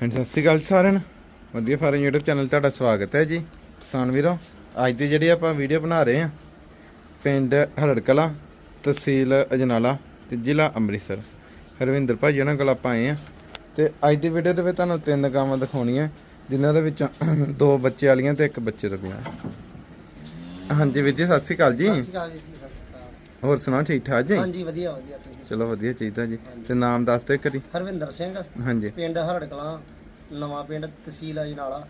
ਹਾਂਜੀ, ਸਤਿ ਸ਼੍ਰੀ ਅਕਾਲ ਜੀ ਸਾਰਿਆਂ ਨੂੰ। ਵਧੀਆ ਫਾਰਮ YouTube ਚੈਨਲ ਤੁਹਾਡਾ ਸਵਾਗਤ ਹੈ ਜੀ। ਕਿਸਾਨ ਵੀਰੋ, ਅੱਜ ਦੀ ਜਿਹੜੀ ਆਪਾਂ ਵੀਡੀਓ ਬਣਾ ਰਹੇ ਹਾਂ, ਪਿੰਡ ਹਰੜਕਲਾ ਤਹਿਸੀਲ ਅਜਨਾਲਾ ਤੇ ਜ਼ਿਲ੍ਹਾ ਅੰਮ੍ਰਿਤਸਰ। ਹਰਵਿੰਦਰ ਭਾਜੀ ਉਹਨਾਂ ਕੋਲ ਆਪਾਂ ਆਏ ਆ ਤੇ ਅੱਜ ਦੀ ਵੀਡੀਓ ਦੇ ਵਿੱਚ ਤੁਹਾਨੂੰ ਤਿੰਨ ਗਾਵਾਂ ਦਿਖਾਉਣੀਆਂ, ਜਿਨ੍ਹਾਂ ਦੇ ਵਿੱਚੋਂ ਦੋ ਬੱਚੇ ਵਾਲੀਆਂ ਤੇ ਇੱਕ ਬੱਚੇ ਤੋਂ ਬਿਨਾਂ। ਹਾਂਜੀ ਵੀਰ ਜੀ, ਸਤਿ ਸ਼੍ਰੀ ਅਕਾਲ ਜੀ। ਸਤਿ ਸ਼੍ਰੀ ਅਕਾਲ ਜੀ ਹੋਰ ਸੁਣਾਓ ਠੀਕ ਠਾਕ ਜੀ? ਹਾਂਜੀ ਵਧੀਆ ਵਧੀਆ ਤੁਸੀਂ ਚਲੋ ਵਧੀਆ ਚਾਹੀਦਾ ਜੀ। ਤੇ ਨਾਮ ਦੱਸ ਦਿਓ ਕਰੀ ਹਰਵਿੰਦਰ ਸਿੰਘ ਹਾਂਜੀ। ਪਿੰਡ ਹਰੜ ਕਲਾਂ ਨਵਾਂ ਪਿੰਡ ਤਹਿਸੀਲ ਅਜਨਾਲਾ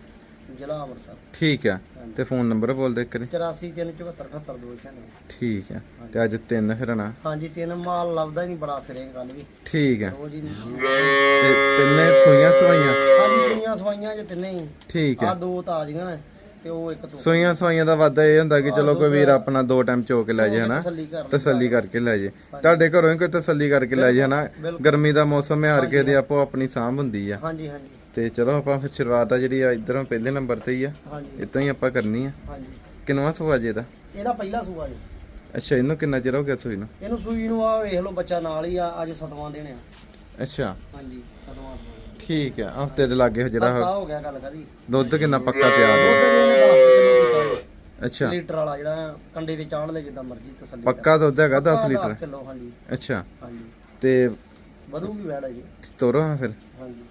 ਜ਼ਿਲ੍ਹਾ ਅੰਮ੍ਰਿਤਸਰ। ਠੀਕ ਆ। ਤੇ ਫੋਨ ਨੰਬਰ ਬੋਲ ਦੇ ਕਰੀ 8437748296 ਠੀਕ ਹੈ ਤੇ ਅੱਜ ਤਿੰਨ ਫਿਰ ਨਾ ਹਾਂਜੀ ਤਿੰਨ ਮਾਲ ਲੱਭਦਾ ਹੀ ਨਹੀਂ ਬੜਾ ਫਿਰੇ ਗੱਲ ਵੀ। ਠੀਕ ਰੋਜ਼ ਹੀ ਤੇ ਤਿੰਨੇ ਸੂਈਆਂ ਸਵਾਈਆਂ? ਹਾਂਜੀ ਸੂਈਆਂ ਸਵਾਈਆਂ ਜੇ ਤਿੰਨੇ ਹੀ। ਠੀਕ ਆ। ਦੋ ਤਾਜ਼ੀਆਂ ਹੈ ਤੇ ਉਹ ਇੱਕ ਤੋਂ ਸੂਈਆਂ ਸਵਾਈਆਂ ਦਾ ਵਾਦਾ ਇਹ ਹੁੰਦਾ ਕਿ ਚਲੋ ਕੋਈ ਵੀਰ ਆਪਣਾ ਦੋ ਟਾਈਮ ਚੋ ਕੇ ਲੈ ਜੇ ਹਨਾ? ਤਸੱਲੀ ਕਰ ਲਈ। ਤਸੱਲੀ ਕਰਕੇ ਲੈ ਜੇ। ਤੁਹਾਡੇ ਘਰੋਂ ਹੀ ਕੋਈ ਤਸੱਲੀ ਕਰਕੇ ਲੈ ਜੇ ਹਨਾ। ਗਰਮੀ ਦਾ ਮੌਸਮ ਹੈ ਹਰ ਕਿਸੇ ਦੀ ਆਪੋ ਆਪਣੀ ਸਾਂਭ ਹੁੰਦੀ ਆ। ਹਾਂਜੀ ਹਾਂਜੀ। ਤੇ ਚਲੋ ਆਪਾਂ ਫਿਰ ਸ਼ੁਰੂਆਤ ਆ ਜਿਹੜੀ ਆ ਇਧਰੋਂ ਪਹਿਲੇ ਨੰਬਰ ਤੇ ਹੀ ਆ। ਹਾਂਜੀ। ਇਤੋਂ ਹੀ ਆਪਾਂ ਕਰਨੀ ਆ। ਹਾਂਜੀ। ਕਿੰਨਵਾ ਸੂਆ ਜੇ ਦਾ ਇਹਦਾ ਪਹਿਲਾ ਸੂਆ ਜੀ। ਅੱਛਾ ਇਹਨੂੰ ਕਿੰਨਾ ਚਿਰ ਹੋ ਗਿਆ ਸੂਈ ਨੂੰ? ਇਹਨੂੰ ਸੂਈ ਨੂੰ ਆ ਵੇਖ ਲਓ ਬੱਚਾ ਨਾਲ ਹੀ ਆ ਅੱਜ ਸਤਵਾਂ ਦੇਣੇ ਆ। ਅੱਛਾ। ਹਾਂਜੀ ਸਤਵਾਂ ਠੀਕ ਹੈ ਹਫ਼ਤੇ ਦੇ ਲਾਗੇ ਜਿਹੜਾ ਹੋ ਗਿਆ ਗੱਲ ਕਦੀ ਦੁੱਧ ਕਿੰਨਾ ਪੱਕਾ ਤਿਆਰ ਹੈ? ਦੁੱਧ ਵੀ ਇਹਨੇ 10 ਕਿਲੋ ਦਿੱਤਾ ਅੱਛਾ। ਲੀਟਰ ਵਾਲਾ ਜਿਹੜਾ ਕੰਡੇ ਤੇ ਚਾੜ ਲੈ ਜਿੱਦਾਂ ਮਰਜ਼ੀ ਤਸੱਲੀ ਪੱਕਾ ਦੁੱਧ ਹੈਗਾ 10 ਲੀਟਰ? ਕਿਲੋ ਹਾਂਜੀ। ਅੱਛਾ। ਹਾਂਜੀ। ਤੇ ਵਧੂਗੀ ਵੈੜ ਜੀ ਤੋਰੋ ਹਾਂ ਫਿਰ। ਹਾਂਜੀ।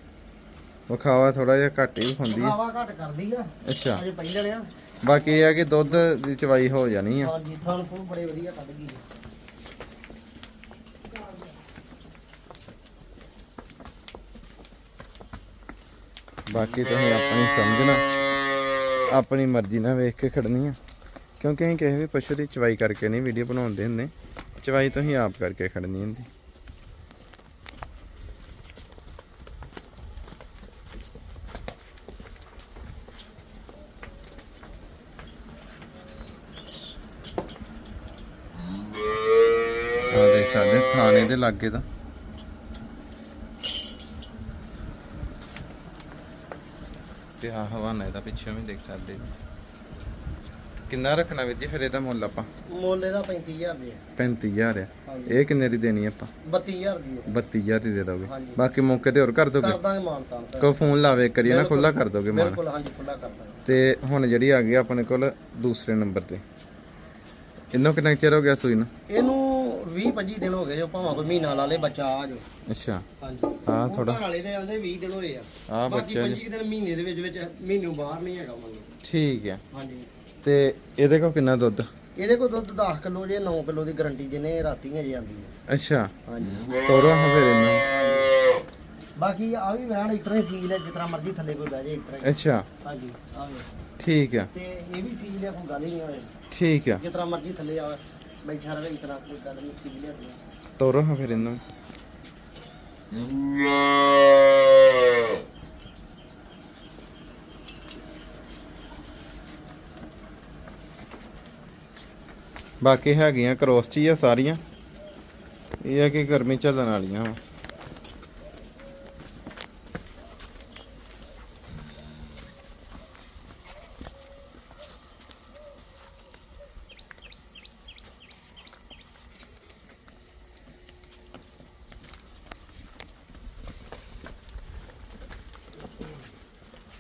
ਵਿਖਾਵਾ ਥੋੜਾ ਜਿਹਾ ਘੱਟ ਹੀ ਹੁੰਦੀ ਹੈ। ਖਾਵਾ ਘੱਟ ਕਰਦੀ ਆ। ਅੱਛਾ। ਅਜੇ ਪਹਿਲੇ ਆ ਬਾਕੀ ਇਹ ਆ ਕਿ ਦੁੱਧ ਦੀ ਚਵਾਈ ਹੋ ਜਾਣੀ ਆ। ਹਾਂਜੀ ਥਣ ਤੋਂ ਬੜੇ ਵਧੀਆ ਕੱਢ ਗਈ। ਬਾਕੀ ਤੁਸੀਂ ਆਪਣੀ ਸਮਝਣਾ। ਆਪਣੀ ਮਰਜ਼ੀ ਨਾਲ ਵੇਖ ਕੇ ਖੜਨੀ ਆ। ਕਿਉਂਕਿ ਅਸੀਂ ਕਿਸੇ ਵੀ ਪਸ਼ੂ ਦੀ ਚਵਾਈ ਕਰਕੇ ਨਹੀਂ ਵੀਡੀਓ ਬਣਾਉਂਦੇ ਹੁੰਦੇ। ਚਵਾਈ ਤੁਸੀਂ ਆਪ ਕਰਕੇ ਖੜਨੀ ਹੁੰਦੀ। ਆ ਥਾਣੇ ਦੇ ਲਾਗੇ ਦਾ। ਤੇ ਆ ਹਵਾਨਾ ਇਹਦਾ ਪਿੱਛੇ ਵੀ ਦੇਖ ਸਕਦੇ। ਕਿੰਨਾ ਰੱਖਣਾ ਵੀਰ ਜੀ? ਫਿਰ ਇਹਦਾ ਮੁੱਲ ਆਪਾਂ? ਮੁੱਲ ਇਹਦਾ 35000 ਦੀ ਹੈ। 35000 ਆ। ਇਹ ਕਿੰਨੇ ਦੀ ਦੇਣੀ ਆਪਾਂ? 32000 ਦੀ ਹੈ। 32000 ਦੀ ਦੇ ਦੋਗੇ। ਬਾਕੀ ਮੌਕੇ ਤੇ ਹੋਰ ਕਰ ਦੋਗੇ? ਕਰ ਦਾਂਗੇ ਮਾਨਤਾਨ ਕੋ ਫੋਨ ਲਾਵੇ ਕਰੀਏ ਨਾ? ਖੁੱਲਾ ਕਰ ਦੋਗੇ ਮਾਨ। ਬਿਲਕੁਲ ਹਾਂਜੀ ਖੁੱਲਾ ਕਰ ਦਾਂਗੇ। ਤੇ ਹੁਣ ਜਿਹੜੀ ਆ ਗਈ ਆਪਣੇ ਕੋਲ ਦੂਸਰੇ ਨੰਬਰ ਤੇ। ਇਹਨੂੰ ਕਿੰਨਾ ਚਿਰ ਹੋ ਗਿਆ ਸੂਈ ਨੂੰ? ਇਹਨੂੰ 20 25 ਦਿਨ ਹੋ ਗਏ ਜੋ ਭਾਵੇਂ ਕੋਈ ਮਹੀਨਾ ਲਾ ਲੇ ਬੱਚਾ ਆ ਜੋ। ਅੱਛਾ। ਹਾਂਜੀ। ਹਾਂ ਥੋੜਾ ਘਰ ਵਾਲੇ ਦੇ ਆਂਦੇ 20 ਦਿਨ ਹੋਏ ਆ। ਆ ਬਾਕੀ ਬੱਚਾ 25 ਦਿਨ ਮਹੀਨੇ ਦੇ ਵਿੱਚ ਵਿੱਚ ਮਹੀਨੇ ਬਾਹਰ ਨਹੀਂ ਹੈਗਾ ਮੰਗੇ ਠੀਕ ਹੈ। ਹਾਂਜੀ। ਤੇ ਇਹਦੇ ਕੋਲ ਕਿੰਨਾ ਦੁੱਧ? ਇਹਦੇ ਕੋਲ ਦੁੱਧ 10 ਕਿਲੋ ਜੇ 9 ਕਿਲੋ ਦੀ ਗਾਰੰਟੀ ਜਿਹਨੇ ਰਾਤੀ ਹਜੇ ਆਂਦੀ ਹੈ ਅੱਛਾ। ਹਾਂਜੀ। ਤੋਰੋ ਹਾਂ ਫਿਰ ਇਹਨੂੰ ਬਾਕੀ ਆ ਵੀ ਵੈਣ ਇਸ ਤਰ੍ਹਾਂ ਹੀ ਸੀਲ ਹੈ ਜਿਸ ਤਰ੍ਹਾਂ ਮਰਜ਼ੀ ਥੱਲੇ ਕੋਈ ਬਹਿ ਜਾਏ ਇਸ ਤਰ੍ਹਾਂ ਹੀ। ਅੱਛਾ। ਹਾਂਜੀ ਆ ਵੇ ਠੀਕ ਹੈ ਤੇ ਇਹ ਵੀ ਸੀਲ ਹੈ ਕੋਈ ਗੱਲ ਹੀ ਨਹੀਂ ਹੋਏ। ਠੀਕ ਹੈ ਜਿਸ ਤਰ੍ਹਾਂ ਮਰਜ਼ੀ ਥੱਲੇ ਆ ਬੈਠਾ ਰਹੇ ਇਸ ਤਰ੍ਹਾਂ ਕੋਈ ਗੱਲ ਨਹੀਂ ਸੀਲ ਤੋਰੋ ਹਾਂ ਫਿਰ ਇਹਨੂੰ। ਬਾਕੀ ਹੈਗੀਆਂ ਕਰੋਸ ਚ ਹੀ ਆ ਸਾਰੀਆਂ। ਇਹ ਆ ਕਿ ਗਰਮੀ ਚੱਲਣ ਵਾਲੀਆਂ ਵਾ।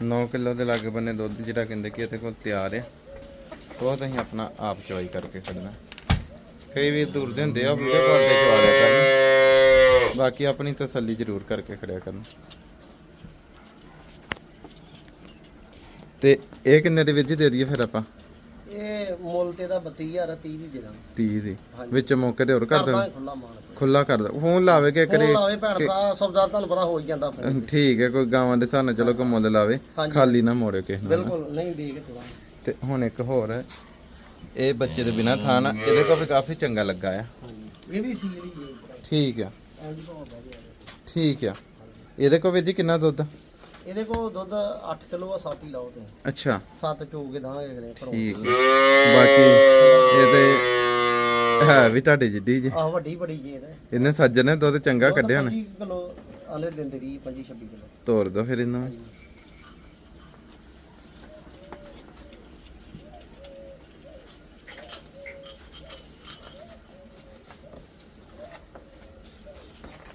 ਨੌ ਕਿਲੋ ਦੇ ਲਾਗੇ ਬੰਨੇ ਦੁੱਧ ਜਿਹੜਾ ਕਹਿੰਦੇ ਕਿ ਇਹਦੇ ਕੋਲ ਤਿਆਰ ਆ ਉਹ ਤੁਸੀਂ ਆਪਣਾ ਆਪ ਚੋਈ ਕਰਕੇ ਖੜਨਾ। ਕਈ ਵੀ ਦੂਰ ਦੇ ਹੁੰਦੇ ਆ ਵੀਡੀਓ ਕਾਲ ਤੇ ਚਵਾ ਲਿਆ ਕਰਨ। ਬਾਕੀ ਆਪਣੀ ਤਸੱਲੀ ਜ਼ਰੂਰ ਕਰਕੇ ਖੜਿਆ ਕਰਨ। ਤੇ ਇਹ ਕਿੰਨੇ ਦੇ ਵਿੱਚ ਦੇ ਦਈਏ ਫਿਰ ਆਪਾਂ? ਇਹ ਮੁੱਲ ਤੇ ਦਾ 32000 30 ਦੀ ਦੇ ਦਾਂਗੇ। 30 ਦੀ। ਹਾਂਜੀ। ਵਿੱਚ ਮੌਕੇ ਤੇ ਹੋਰ ਕਰ ਕਰਦਾ ਖੁੱਲਾ ਕਰ ਦੋ। ਫੋਨ ਲਾਵੇ ਕਿ ਕਰੇ। ਫੋਨ ਲਾਵੇ ਭੈਣ ਭਰਾ ਸਬਦਾਰ ਤੁਹਾਨੂੰ ਪਤਾ ਹੋ ਹੀ ਜਾਂਦਾ ਫਿਰ ਠੀਕ ਹੈ ਕੋਈ ਗਾਵਾਂ ਦੇ ਹਿਸਾਬ ਨਾਲ ਚਲੋ ਕੋਈ ਮੁੱਲ ਲਾਵੇ। ਹਾਂਜੀ। ਖਾਲੀ ਨਾ ਮੋੜਿਓ ਕਿਸੇ ਨੂੰ ਬਿਲਕੁਲ ਨਹੀਂ ਦੇ ਕੇ ਤੋੜਾ ਤੇ ਹੁਣ ਇੱਕ ਹੋਰ ਹੈ। ਇਹ ਬੱਚੇ ਦੇ ਬਿਨਾ ਥਾਂ ਨਾ ਇਹਦੇ ਕੋਲ ਵੀ ਕਾਫੀ ਚੰਗਾ ਲੱਗਾ ਆ। ਹਾਂਜੀ। ਇਹ ਵੀ ਹੈ ਠੀਕ ਆ। ਐਂਡ ਤੋਂ ਠੀਕ ਆ। ਇਹਦੇ ਕੋਲ ਵੀ ਜੀ ਕਿੰਨਾ ਦੁੱਧ? ਇਹਦੇ ਕੋਲ ਦੁੱਧ 8 ਕਿਲੋ ਆ 7 ਹੀ ਲਾਓ ਤੇ ਅੱਛਾ। 7 ਚੋ ਕੇ ਦਾਂਗੇ ਅਗਲੇ ਘਰੋਂ। ਠੀਕ। ਬਾਕੀ ਇਹਦੇ ਹੈ ਵੀ ਤੁਹਾਡੀ ਜਿੱਡੀ ਜੀ। ਆਹ ਵੱਡੀ ਬੜੀ ਜੇ ਇਹਦਾ ਇਹਨੇ ਸੱਜਣ ਨੇ ਦੁੱਧ ਚੰਗਾ ਕੱਢਿਆ ਨਾ। 25 ਕਿਲੋ ਆਲੇ ਦਿੰਦੇ ਰਹੀ 25 26 ਕਿਲੋ। ਤੋਰ ਦੋ ਫਿਰ ਇਹਨੂੰ।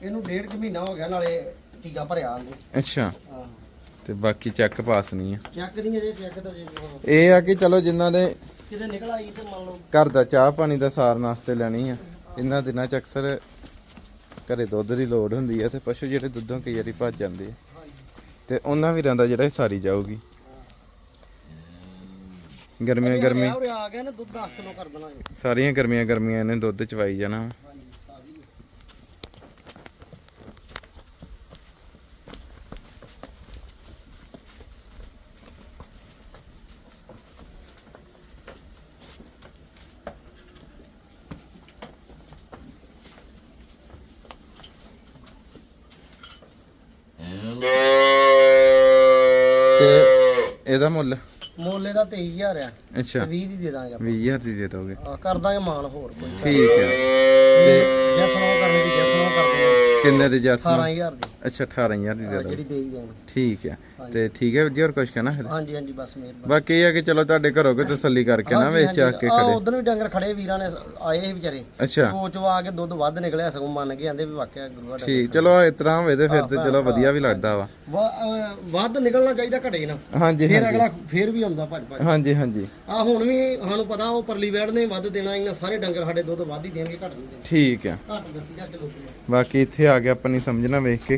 ਇਹਨੂੰ ਡੇਢ ਕੁ ਮਹੀਨਾ ਹੋ ਗਿਆ ਨਾਲੇ ਟੀਕਾ ਭਰਿਆ ਆਂਦੇ ਅੱਛਾ। ਤੇ ਬਾਕੀ ਚੈੱਕ ਪਾਸ ਨਹੀਂ ਆ। ਚੈੱਕ ਨਹੀਂ ਅਜੇ ਚੈੱਕ ਤਾਂ ਜੇ ਇਹ ਆ ਕਿ ਚਲੋ ਜਿਨ੍ਹਾਂ ਦੇ ਕਿਤੇ ਨਿਕਲ ਆਈ ਤੇ ਮੰਨ ਲਓ। ਘਰ ਦਾ ਚਾਹ ਪਾਣੀ ਦਾ ਸਾਰ ਨਾਸਤੇ ਲੈਣੀ ਆ ਇਹਨਾਂ ਦਿਨਾਂ ਚ ਅਕਸਰ ਘਰੇ ਦੁੱਧ ਦੀ ਲੋੜ ਹੁੰਦੀ ਆ ਤੇ ਪਸ਼ੂ ਜਿਹੜੇ ਦੁੱਧੋਂ ਕਈ ਵਾਰੀ ਭੱਜ ਜਾਂਦੇ ਆ। ਤੇ ਉਹਨਾਂ ਵੀਰਾਂ ਦਾ ਜਿਹੜਾ ਸਾਰੀ ਜਾਊਗੀ। ਗਰਮੀਆਂ ਗਰਮੀ ਆ ਗਿਆ ਨਾ ਦੁੱਧ 10 ਕਿਲੋ ਕਰ ਦੇਣਾ। ਸਾਰੀਆਂ ਗਰਮੀਆਂ ਗਰਮੀਆਂ ਇਹਨੇ ਦੁੱਧ ਚਵਾਈ ਜਾਣਾ ਤੇ ਇਹਦਾ ਮੁੱਲ? ਮੁੱਲ ਇਹਦਾ 23000 ਆ। ਅੱਛਾ। 20 ਦੀ ਦੇ ਦਾਂਗੇ ਆਪਾਂ। 20000 ਦੀ ਦੇ ਦੋਗੇ। ਆ, ਕਰ ਦਾਂਗੇ ਮਾਨ ਹੋਰ ਕੋਈ। ਠੀਕ ਹੈ ਤੇ ਜੈਸ ਨੋ ਕਰਨੀ ਦੀ ਜੈਸ ਨੋ ਕਰ ਦੇਣਾ। ਕਿੰਨੇ ਦੀ ਜੱਸ ਨੂੰ? 18000 ਦੀ। ਅੱਛਾ 18000 ਦੀ ਦੇ ਦੋ ਜਿਹੜੀ ਦੇ ਹੀ ਦੇਣ ਠੀਕ ਹੈ। ਤੇ ਠੀਕ ਹੈ ਜੀ ਹੋਰ ਕੁਝ ਕਹਿਣਾ ਫਿਰ? ਹਾਂਜੀ ਹਾਂਜੀ ਬਸ ਮਿਹਰਬਾਨੀ। ਬਾਕੀ ਇਹ ਹੈ ਕਿ ਚਲੋ ਤੁਹਾਡੇ ਘਰੋਂ ਕੋਈ ਤਸੱਲੀ ਕਰਕੇ ਨਾ ਵੇਚ ਆ ਕੇ ਖੜੇ। ਉਧਰ ਵੀ ਡੰਗਰ ਖੜੇ ਵੀਰਾਂ ਨੇ ਆਏ ਸੀ ਵਿਚਾਰੇ। ਅੱਛਾ। ਸੋਚ ਆ ਕੇ ਦੁੱਧ ਵੱਧ ਨਿਕਲਿਆ ਸਗੋਂ ਮੰਨ ਕੇ ਆਂਦੇ ਵੀ ਵਾਕਿਆ ਗੁਰੂਆ ਡੰਗਰ ਠੀਕ ਚਲੋ ਇਸ ਤਰ੍ਹਾਂ ਹੋਵੇ ਤੇ ਫਿਰ ਤੇ ਚਲੋ ਵਧੀਆ ਵੀ ਲੱਗਦਾ ਵਾ। ਵਾ- ਅਹ ਵੱਧ ਨਿਕਲਣਾ ਚਾਹੀਦਾ ਘਟੇ ਨਾ। ਹਾਂਜੀ ਫਿਰ ਅਗਲਾ ਫੇਰ ਵੀ ਆਉਂਦਾ ਭੱਜ ਭੱਜ। ਹਾਂਜੀ ਹਾਂਜੀ। ਆ ਹੁਣ ਵੀ ਸਾਨੂੰ ਪਤਾ ਉਹ ਪਰਲੀ ਵੈੜ ਨੇ ਵੱਧ ਦੇਣਾ ਇਹਨਾਂ ਸਾਰੇ ਡੰਗਰ ਸਾਡੇ ਦੁੱਧ ਵੱਧ ਹੀ ਦੇਣਗੇ ਘੱਟ ਨਹੀਂ ਦੇਣਗੇ। ਠੀਕ ਹੈ। ਘੱਟ ਦੱਸੀਦਾ ਕਿਲੋ ਕਿਲੋ ਬਾਕੀ ਇੱਥੇ ਆ ਕੇ ਆਪਣੀ ਸਮਝਣਾ ਵੇਖ ਕੇ